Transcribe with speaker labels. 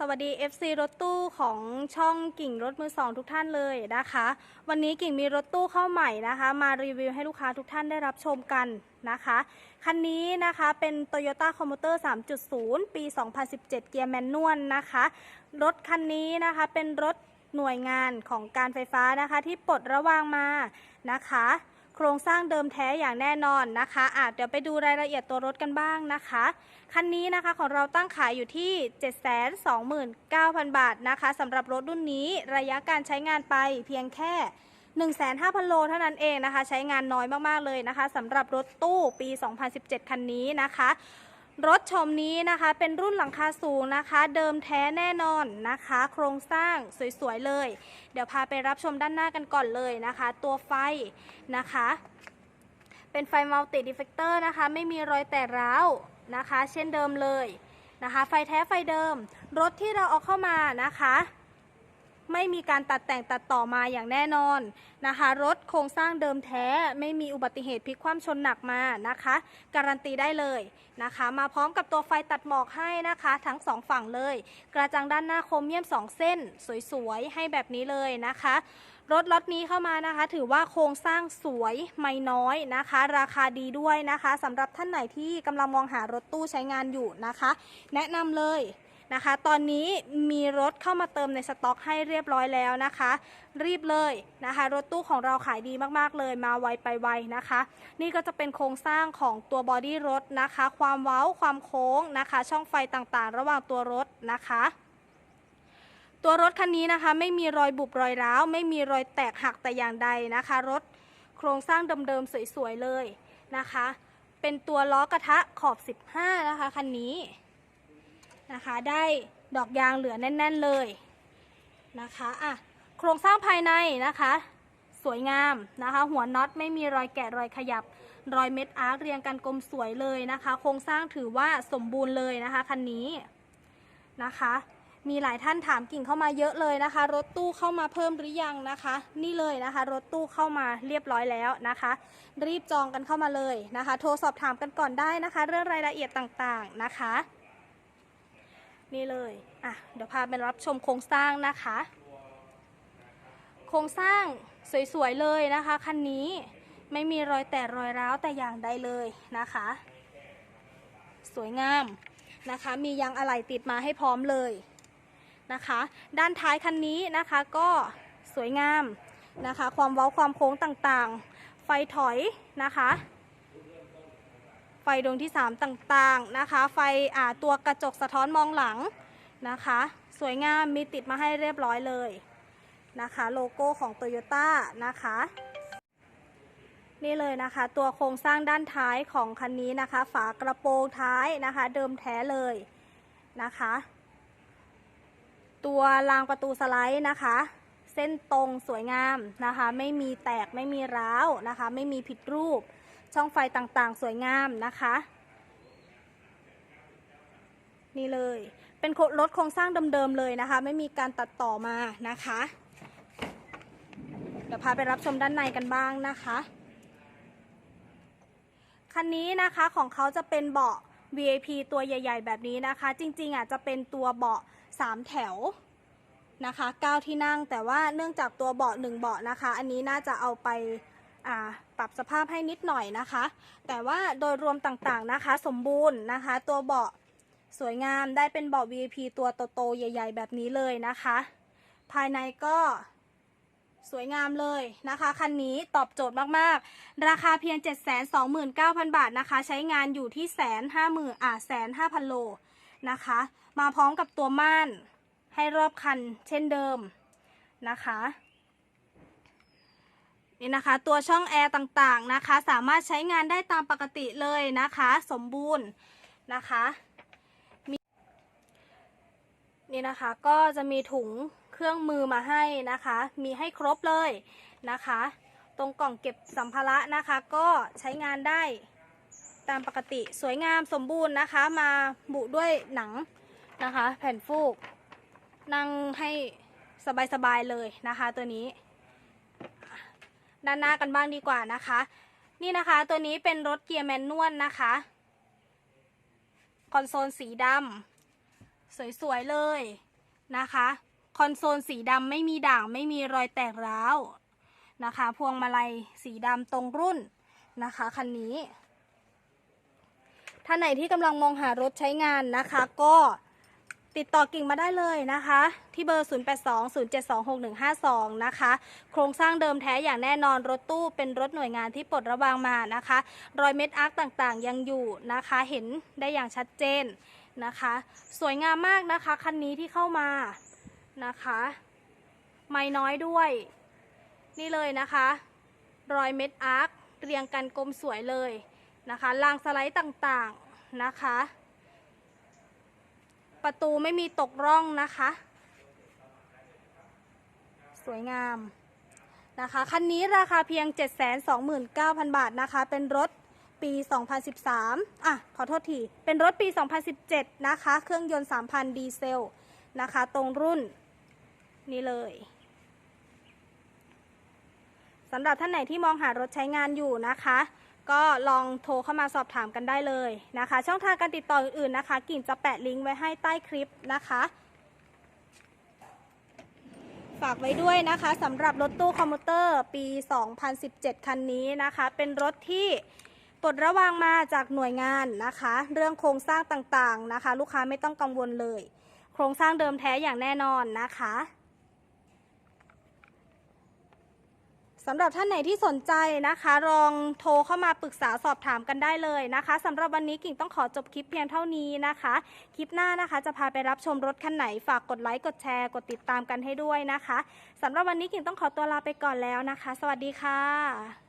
Speaker 1: สวัสดี FC รถตู้ของช่องกิ่งรถมือสองทุกท่านเลยนะคะ วันนี้กิ่งมีรถตู้เข้าใหม่นะคะ มารีวิวให้ลูกค้าทุกท่านได้รับชมกันนะคะ คันนี้นะคะเป็น Toyota Commuter 3.0 ปี 2017 เกียร์แมนนวลนะคะ รถคันนี้นะคะเป็นรถหน่วยงานของการไฟฟ้านะคะที่ปลดระวางมานะคะ โครงสร้างเดิมแท้อย่างแน่นอนนะคะอะเดี๋ยวไปดูรายละเอียดตัวรถกันบ้างนะคะ คันนี้นะคะของเราตั้งขายอยู่ที่ 729,000 บาทนะคะสำหรับรถรุ่นนี้ระยะการใช้งานไปเพียงแค่15,000โลเท่านั้นเองนะคะ ใช้งานน้อยมาก ๆ เลยนะคะสำหรับรถตู้ปี 2017 คันนี้นะคะ รถชมนี้นะคะเป็นรุ่นหลังคาสูงนะคะ เดิมแท้แน่นอนนะคะ โครงสร้างสวยๆเลย เดี๋ยวพาไปรับชมด้านหน้ากันก่อนเลยนะคะ ตัวไฟนะคะ เป็นไฟมัลติดิเฟกเตอร์นะคะ ไม่มีรอยแตกร้าวนะคะ เช่นเดิมเลยนะคะ ไฟแท้ไฟเดิม รถที่เราเอาเข้ามานะคะ ไม่มีการตัดแต่งตัดต่อมาอย่างแน่นอนนะคะ รถโครงสร้างเดิมแท้ไม่มีอุบัติเหตุพลิกคว่ำชนหนักมานะคะ การันตีได้เลยนะคะ มาพร้อมกับตัวไฟตัดหมอกให้นะคะ ทั้งสองฝั่งเลย กระจังด้านหน้าโครเมียม 2 เส้น สวยๆ ให้แบบนี้เลยนะคะรถล็อตนี้เข้ามานะคะ ถือว่าโครงสร้างสวยไม่น้อยนะคะ ราคาดีด้วยนะคะสำหรับท่านไหนที่กำลังมองหารถตู้ใช้งานอยู่นะคะ แนะนำเลย นะคะ ตอนนี้มีรถเข้ามาเติมในสต็อกให้เรียบร้อยแล้วนะคะ รีบเลยนะคะ รถตู้ของเราขายดีมากๆเลยมาไวไปไวนะคะ นี่ก็จะเป็นโครงสร้างของตัวบอดี้รถนะคะ ความเว้าความโค้งนะคะ ช่องไฟต่างๆ ระหว่างตัวรถนะคะตัวรถคันนี้นะคะไม่มีรอยบุบรอยร้าว ไม่มีรอยแตกหักแต่อย่างใดนะคะ รถโครงสร้างเดิมๆสวยๆเลยนะคะ เป็นตัวล้อกระทะขอบ 15 นะคะคันนี้ นะคะ ได้ดอกยางเหลือแน่น ๆเลยนะคะอะโครงสร้างภายในนะคะ สวยงามนะคะ หัวน็อตไม่มีรอยแกะรอยขยับ รอยเม็ดอาร์คเรียงกันกลมสวยเลยนะคะ โครงสร้างถือว่าสมบูรณ์เลยนะคะคันนี้นะคะ มีหลายท่านถามกิ่งเข้ามาเยอะเลยนะคะ รถตู้เข้ามาเพิ่มหรือยังนะคะ นี่เลยนะคะ รถตู้เข้ามาเรียบร้อยแล้วนะคะ รีบจองกันเข้ามาเลยนะคะ โทรสอบถามกันก่อนได้นะคะ เรื่องรายละเอียดต่างๆนะคะ นี่เลย อะ เดี๋ยวพาไปรับชมโครงสร้างนะคะ โครงสร้างสวยๆเลยนะคะคันนี้ไม่มีรอยแตกรอยร้าวแต่อย่างใดเลยนะคะ สวยงามนะคะ มียางอะไหล่ติดมาให้พร้อมเลยนะคะ ด้านท้ายคันนี้นะคะก็สวยงามนะคะ ความเว้าความโค้งต่างๆ ไฟถอยนะคะ ไฟดวงที่ 3 ต่างๆนะคะ ไฟอ่าตัวกระจกสะท้อนมองหลังนะคะ สวยงามมีติดมาให้เรียบร้อยเลยนะคะ โลโก้ของ Toyota นะคะ นี่เลยนะคะ ตัวโครงสร้างด้านท้ายของคันนี้นะคะ ฝากระโปรงท้ายนะคะ เดิมแท้เลยนะคะ ตัวรางประตูสไลด์นะคะ เส้นตรงสวยงามนะคะ ไม่มีแตกไม่มีร้าวนะคะ ไม่มีผิดรูป ช่องไฟต่างๆ สวยงามนะคะ นี่เลย เป็นรถโครงสร้างเดิมๆเลยนะคะ ไม่มีการตัดต่อมานะคะ เดี๋ยวพาไปรับชมด้านในกันบ้างนะคะ คันนี้นะคะของเขาจะเป็นเบาะ VIP ตัวใหญ่ ๆ แบบนี้นะคะ จริงๆอะจะเป็นตัวเบาะ 3 แถวนะคะ9ที่นั่งแต่ว่าเนื่องจากตัวเบาะ1เบาะนะคะ อันนี้น่าจะเอาไปอ่า ปรับสภาพให้นิดหน่อยนะคะ แต่ว่าโดยรวมต่างๆนะคะ สมบูรณ์นะคะ ตัวเบาะสวยงามได้เป็นเบาะ VIP ตัวโตๆใหญ่ ๆ แบบนี้เลยนะคะ ภายในก็สวยงามเลยนะคะคันนี้ตอบโจทย์มากๆ ราคาเพียง 729,000 บาทนะคะ ใช้งานอยู่ที่แสนห้าหมื่นอ่าแสนห้าพันโลนะคะ มาพร้อมกับตัวม่านให้รอบคันเช่นเดิมนะคะ นี่นะคะ ตัวช่องแอร์ต่างๆนะคะ สามารถใช้งานได้ตามปกติเลยนะคะ สมบูรณ์นะคะมีนี่นะคะก็จะมีถุงเครื่องมือมาให้นะคะ มีให้ครบเลยนะคะ ตรงกล่องเก็บสัมภาระนะคะ ก็ใช้งานได้ตามปกติสวยงามสมบูรณ์นะคะ มาบุด้วยหนังนะคะ แผ่นฟูก นั่งให้สบายๆเลยนะคะตัวนี้ ด้านหน้ากันบ้างดีกว่านะคะ นี่นะคะตัวนี้เป็นรถเกียร์แมนนวลนะคะคอนโซลสีดำสวยๆเลยนะคะคอนโซลสีดำไม่มีด่างไม่มีรอยแตกร้าวนะคะ พวงมาลัยสีดำตรงรุ่นนะคะคันนี้ท่านไหนที่กำลังมองหารถใช้งานนะคะ ก็ ติดต่อกิ่งมาได้เลยนะคะ ที่เบอร์ 0820726152 นะคะ โครงสร้างเดิมแท้อย่างแน่นอนรถตู้เป็นรถหน่วยงานที่ปลดระวางมานะคะ รอยเม็ดอาร์คต่างๆ ยังอยู่นะคะ เห็นได้อย่างชัดเจนนะคะ สวยงามมากนะคะ คันนี้ที่เข้ามานะคะ ไม่น้อยด้วย นี่เลยนะคะ รอยเม็ดอาร์คเรียงกันกลมสวยเลยนะคะ รางสไลด์ต่างๆนะคะ ประตูไม่มีตกร่องนะคะ สวยงามนะคะคันนี้ราคาเพียง 729,000 บาทนะคะ เป็นรถปี 2013 อะ ขอโทษที เป็นรถปี 2017 นะคะ เครื่องยนต์ 3,000 ดีเซล นะคะ ตรงรุ่นนี่เลยสำหรับท่านไหนที่มองหารถใช้งานอยู่นะคะ ก็ลองโทรเข้ามาสอบถามกันได้เลยนะคะ ช่องทางการติดต่ออื่นๆนะคะ กิ่งจะแปะลิงก์ไว้ให้ใต้คลิปนะคะ ฝากไว้ด้วยนะคะสำหรับรถตู้คอมพิวเตอร์ปี 2017 คันนี้นะคะ เป็นรถที่ปลดระวางมาจากหน่วยงานนะคะ เรื่องโครงสร้างต่างๆนะคะ ลูกค้าไม่ต้องกังวลเลย โครงสร้างเดิมแท้อย่างแน่นอนนะคะ สำหรับท่านไหนที่สนใจนะคะลองโทรเข้ามาปรึกษาสอบถามกันได้เลยนะคะสำหรับวันนี้กิ่งต้องขอจบคลิปเพียงเท่านี้นะคะ คลิปหน้านะคะ จะพาไปรับชมรถคันไหนฝากกดไลค์กดแชร์กดติดตามกันให้ด้วยนะคะสำหรับวันนี้กิ่งต้องขอตัวลาไปก่อนแล้วนะคะ สวัสดีค่ะ